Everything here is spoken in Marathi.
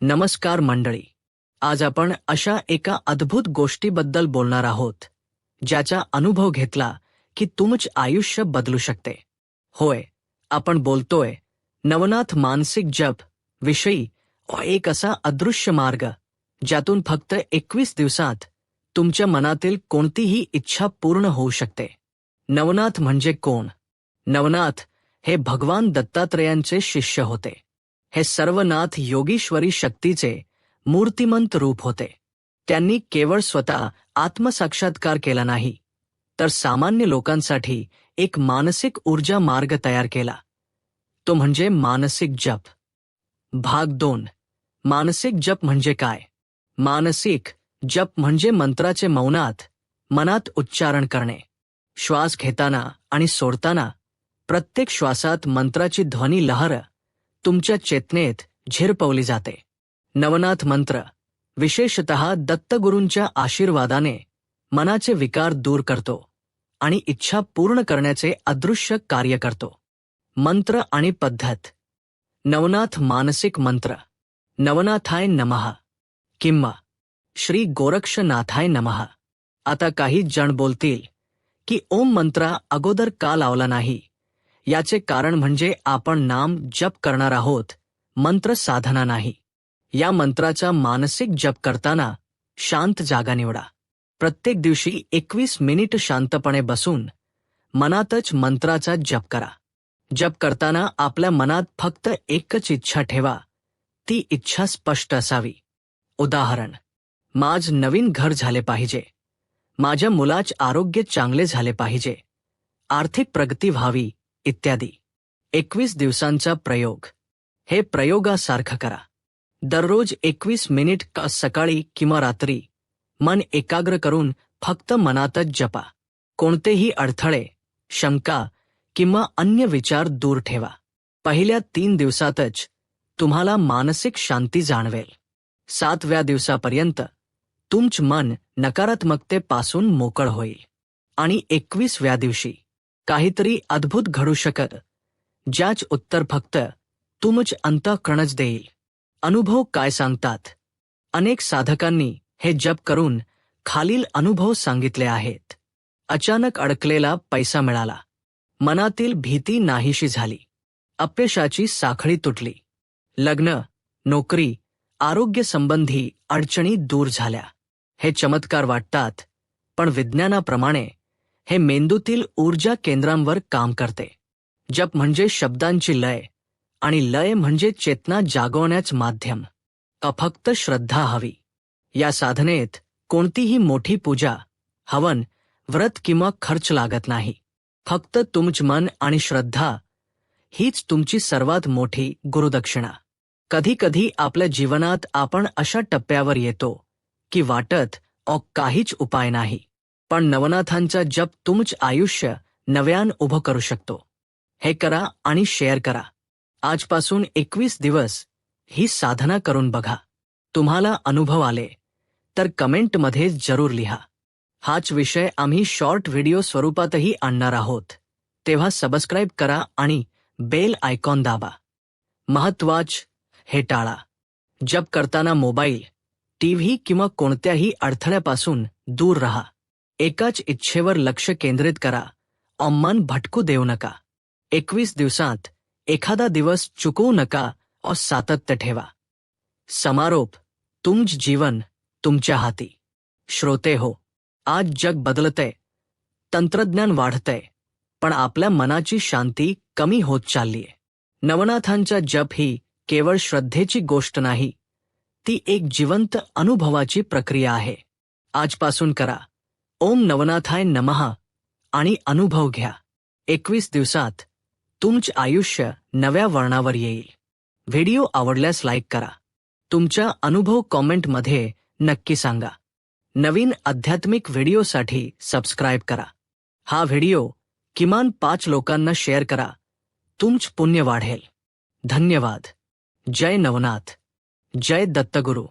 नमस्कार मंडळी. आज आपण अशा एका अद्भुत गोष्टीबद्दल बोलणार आहोत ज्याचा अनुभव घेतला की तुमच आयुष्य बदलू शकते. होय आपण बोलतोय नवनाथ मानसिक जप विषयी एक असा अदृश्य मार्ग ज्यातून फक्त एकवीस दिवसात तुमच्या मनातील कोणतीही इच्छा पूर्ण होऊ शकते. नवनाथ म्हणजे कोण? नवनाथ हे भगवान दत्तात्रेयांचे शिष्य होते. हे सर्वनाथ योगीश्वरी शक्तीचे मूर्तिमंत रूप होते. त्यांनी केवळ स्वतः आत्मसाक्षात्कार केला नाही तर सामान्य लोकांसाठी एक मानसिक ऊर्जा मार्ग तयार केला. तो म्हणजे मानसिक जप. भाग दोन. मानसिक जप म्हणजे काय? मानसिक जप म्हणजे मंत्राचे मौनात मनात उच्चारण करणे. श्वास घेताना आणि सोडताना प्रत्येक श्वासात मंत्राची ध्वनी लहर तुमच्या चेतनेत झिरपवली जाते. नवनाथ मंत्र विशेषत दत्तगुरूंच्या आशीर्वादाने मनाचे विकार दूर करतो आणि इच्छा पूर्ण करण्याचे अदृश्य कार्य करतो. मंत्र आणि पद्धत. नवनाथ मानसिक मंत्र. नवनाथाय नमः. किंवा श्री गोरक्षनाथाय नमः. आता काही जण बोलतील की ओम मंत्रा अगोदर का लावला नाही? याचे कारण म्हणजे आपण नाम जप करणार आहोत मंत्र साधना नाही. या मंत्राचा मानसिक जप करताना शांत जागा निवडा. प्रत्येक दिवशी एकवीस मिनिट शांतपणे बसून मनातच मंत्राचा जप करा. जप करताना आपल्या मनात फक्त एकच इच्छा ठेवा ती इच्छा स्पष्ट असावी. उदाहरण माझ नवीन घर झाले पाहिजे. माझ्या मुलाच आरोग्य चांगले झाले पाहिजे. आर्थिक प्रगती व्हावी. इत्यादी. एकवीस दिवसांचा प्रयोग. हे प्रयोगासारखं करा. दररोज एकवीस मिनिट का सकाळी किंवा रात्री. मन एकाग्र करून फक्त मनातच जपा. कोणतेही अडथळे शंका किंवा अन्य विचार दूर ठेवा. पहिल्या तीन दिवसातच तुम्हाला मानसिक शांती जाणवेल. सातव्या दिवसापर्यंत तुमच मन नकारात्मकतेपासून मोकळ होईल. आणि एकवीसव्या दिवशी काहीतरी अद्भुत घडू शकत ज्याच उत्तर फक्त तुमच अंतःकरणच देईल. अनुभव काय सांगतात? अनेक साधकांनी हे जप करून खालील अनुभव सांगितले आहेत. अचानक अडकलेला पैसा मिळाला. मनातील भीती नाहीशी झाली. अपयशाची साखळी तुटली. लग्न नोकरी आरोग्य संबंधी अडचणी दूर झाल्या. हे चमत्कार वाटतात पण विज्ञानाप्रमाणे हे मेंदूतील ऊर्जा केंद्रांवर काम करते. जप म्हणजे शब्दांची लय आणि लय म्हणजे चेतना जागवण्याच माध्यम. अफक्त श्रद्धा हवी. या साधनेत कोणतीही मोठी पूजा हवन व्रत किंवा खर्च लागत नाही. फक्त तुमच मन आणि श्रद्धा हीच तुमची सर्वात मोठी गुरुदक्षिणा. कधी कधी आपल्या जीवनात आपण अशा टप्प्यावर येतो की वाटत अ काहीच उपाय नाही. पण नवनाथांचा जप तुमच आयुष्य नव्यान उभं करू शकतो. हे करा आणि शेअर करा. आजपासून एकवीस दिवस ही साधना करून बघा. तुम्हाला अनुभव आले तर कमेंटमध्ये जरूर लिहा. हाच विषय आम्ही शॉर्ट व्हिडिओ स्वरूपातही आणणार आहोत. तेव्हा सबस्क्राईब करा आणि बेल आयकॉन दाबा. महत्वाच हे टाळा. जप करताना मोबाईल टीव्ही किंवा कोणत्याही अडथळ्यापासून दूर रहा. एकाच इच्छेवर लक्ष केंद्रित करा. अम्मान मन भटकू देऊ नका. एकवीस दिवसात एखादा दिवस चुकवू नका और सातत्य ठेवा. समारोप तुमच जीवन तुमच्या हाती. श्रोते हो आज जग बदलतंय तंत्रज्ञान वाढतंय पण आपल्या मनाची शांती कमी होत चाललीय. नवनाथांचा जप ही केवळ श्रद्धेची गोष्ट नाही ती एक जिवंत अनुभवाची प्रक्रिया आहे. आजपासून करा. ओम नवनाथाय नमहा आणि अनुभव घ्या. एकवीस दिवसात तुमचे आयुष्य नव्या वर्णावर येईल. व्हिडिओ आवडल्यास लाईक करा. तुमच्या अनुभव कॉमेंटमध्ये नक्की सांगा. नवीन आध्यात्मिक व्हिडिओसाठी सबस्क्राईब करा. हा व्हिडिओ किमान पाच लोकांना शेअर करा. तुमच पुण्य वाढेल. धन्यवाद. जय नवनाथ. जय दत्तगुरू.